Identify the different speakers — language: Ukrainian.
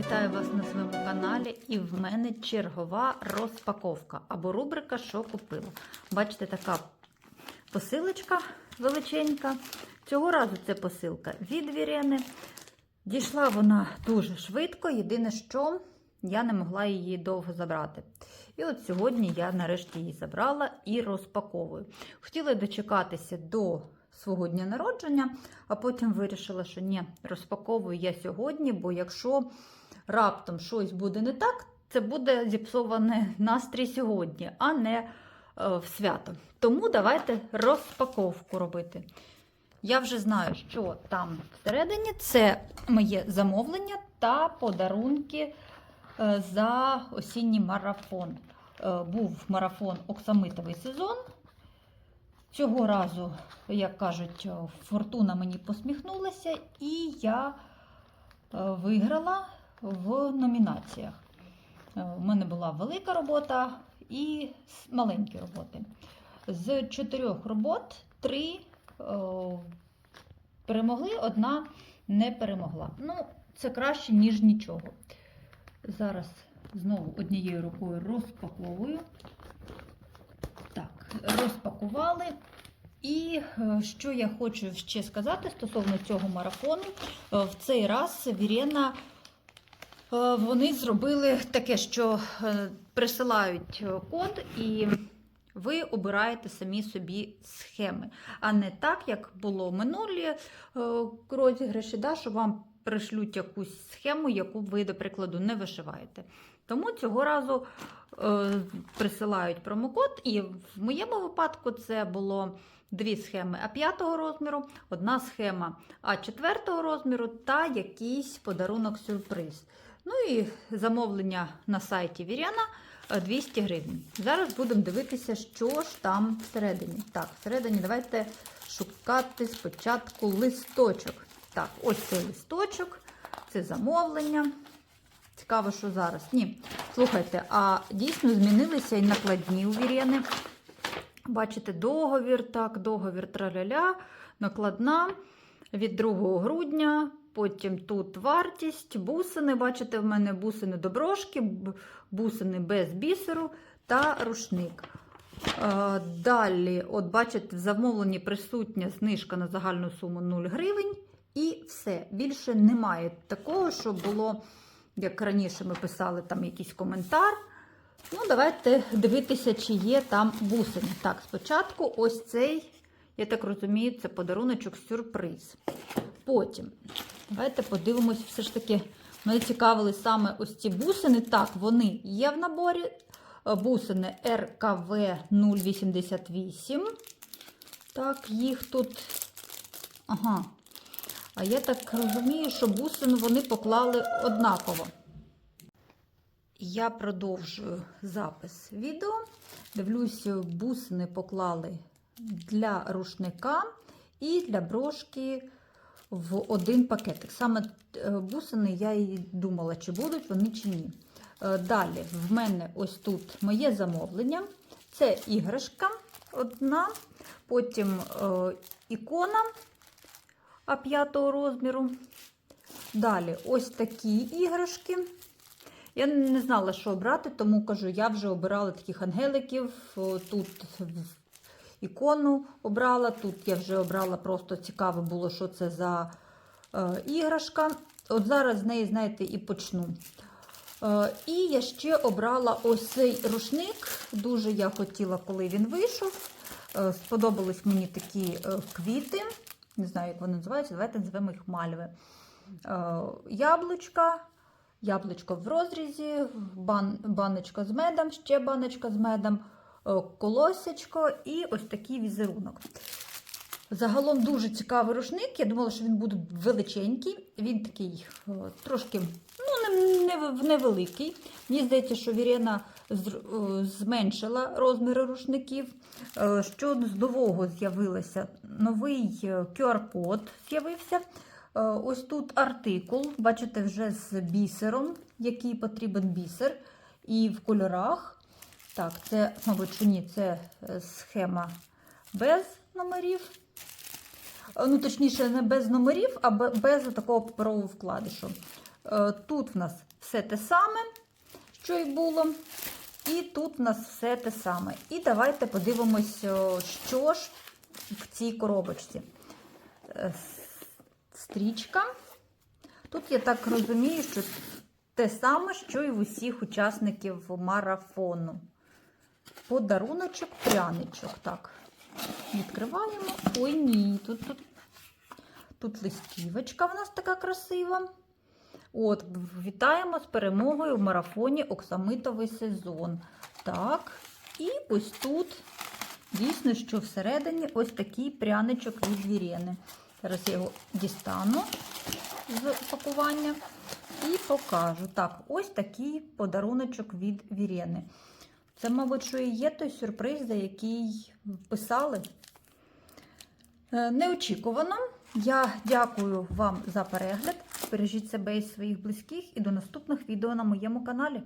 Speaker 1: Вітаю вас на своєму каналі, і в мене чергова розпаковка або рубрика Що купила. Бачите, така посилочка величенька. Цього разу це посилка від Вірени. Дійшла вона дуже швидко. Єдине, що я не могла її довго забрати. І от сьогодні я нарешті її забрала і розпаковую. Хотіла дочекатися до свого дня народження, а потім вирішила, що ні, розпаковую я сьогодні, бо якщо раптом щось буде не так, це буде зіпсований настрій сьогодні, а не е, в свято. Тому давайте розпаковку робити. Я вже знаю, що там всередині це моє замовлення та подарунки е, за осінній марафон. Е, Був марафон Оксамитовий сезон. Цього разу, як кажуть, фортуна мені посміхнулася, і я виграла в номінаціях. Е, У мене була велика робота і маленькі роботи. З чотирьох робот три е, перемогли, одна не перемогла. Ну, це краще, ніж нічого. Зараз знову однією рукою розпаковую. Так, розпакували. І е, що я хочу ще сказати стосовно цього марафону, в цей раз Вірена вони зробили таке, що е, присилають е, код, і ви обираєте самі собі схеми, а не так, як було минулі е, розіграші, да, що вам пришлють якусь схему, яку ви, до прикладу, не вишиваєте. Тому цього разу е, присилають промокод, і в моєму випадку це було дві схеми А5 розміру, одна схема А4 розміру та якийсь подарунок-сюрприз. Ну і замовлення на сайті Віряна е, 200 гривень. Зараз будемо дивитися, що ж там всередині. Так, всередині давайте шукати спочатку листочок. Так, ось цей листочок, це замовлення. Цікаво, що зараз. Ні, слухайте, а дійсно змінилися і накладні у Вірєни. Бачите, договір, так, договір траляля, накладна від 2 грудня. Потім тут вартість, бусини. Бачите, в мене бусини до брошки, б- бусини без бісеру та рушник. Е, Далі, от бачите, в замовленні присутня знижка на загальну суму 0 гривень. І все. Більше немає такого, що було, як раніше ми писали, там якийсь коментар. Ну, давайте дивитися, чи є там бусини. Так, спочатку ось цей, я так розумію, це подаруночок сюрприз. Потім, давайте подивимось, все ж таки, мене цікавили саме ось ці бусини. Так, вони є в наборі. Е, Бусини РКВ 088. Так, їх тут. Ага. А я так розумію, що бусин вони поклали однаково. Я продовжую запис відео. Дивлюся, бусини поклали для рушника і для брошки в один пакетик. Саме е, бусини я і думала, чи будуть вони чи ні. Е, Далі в мене ось тут моє замовлення. Це іграшка одна, потім е, ікона А5 розміру. Далі ось такі іграшки. Я не знала, що обрати, тому кажу, я вже обирала таких ангеликів. Тут ікону обрала, тут я вже обрала просто цікаво було, що це за е, іграшка. От зараз з неї, знаєте, і почну. Е, і я ще обрала ось цей рушник. Дуже я хотіла, коли він вийшов. Е, сподобались мені такі е, квіти. Не знаю, як вони називаються, давайте називемо їх мальви. Е, яблучка, яблучко в розрізі, бан, баночка з медом, ще баночка з медом, колосячко і ось такий візерунок. Загалом дуже цікавий рушник. Я думала, що він буде величенький. Він такий е, трошки ну, не, не, невеликий. Мені здається, що Вірена е, зменшила розміри рушників. Е, Що з нового з'явилося? Новий е, QR-код з'явився. Е, Ось тут артикул, бачите, вже з бісером, який потрібен бісер, і в кольорах. Так, це, мабуть, що ні, це е, схема без номерів. Е, Ну, точніше, не без номерів, а без такого паперового вкладишу. Е, Тут в нас все те саме, що й було. І тут у нас все те саме. І давайте подивимось, що ж в цій коробочці. Стрічка. Тут я так розумію, що те саме, що і в усіх учасників марафону. Подаруночок, пряничок. Так, відкриваємо. Ой, ні, тут, тут, тут листівочка в нас така красива. От, вітаємо з перемогою в марафоні Оксамитовий сезон. Так, і ось тут дійсно, що всередині ось такий пряничок від Вірени. Зараз я його дістану з пакування і покажу. Так, ось такий подаруночок від Вірени. Це, мабуть, що і є той сюрприз, за який писали. Е, Неочікувано. Я дякую вам за перегляд. Бережіть себе і своїх близьких і до наступних відео на моєму каналі.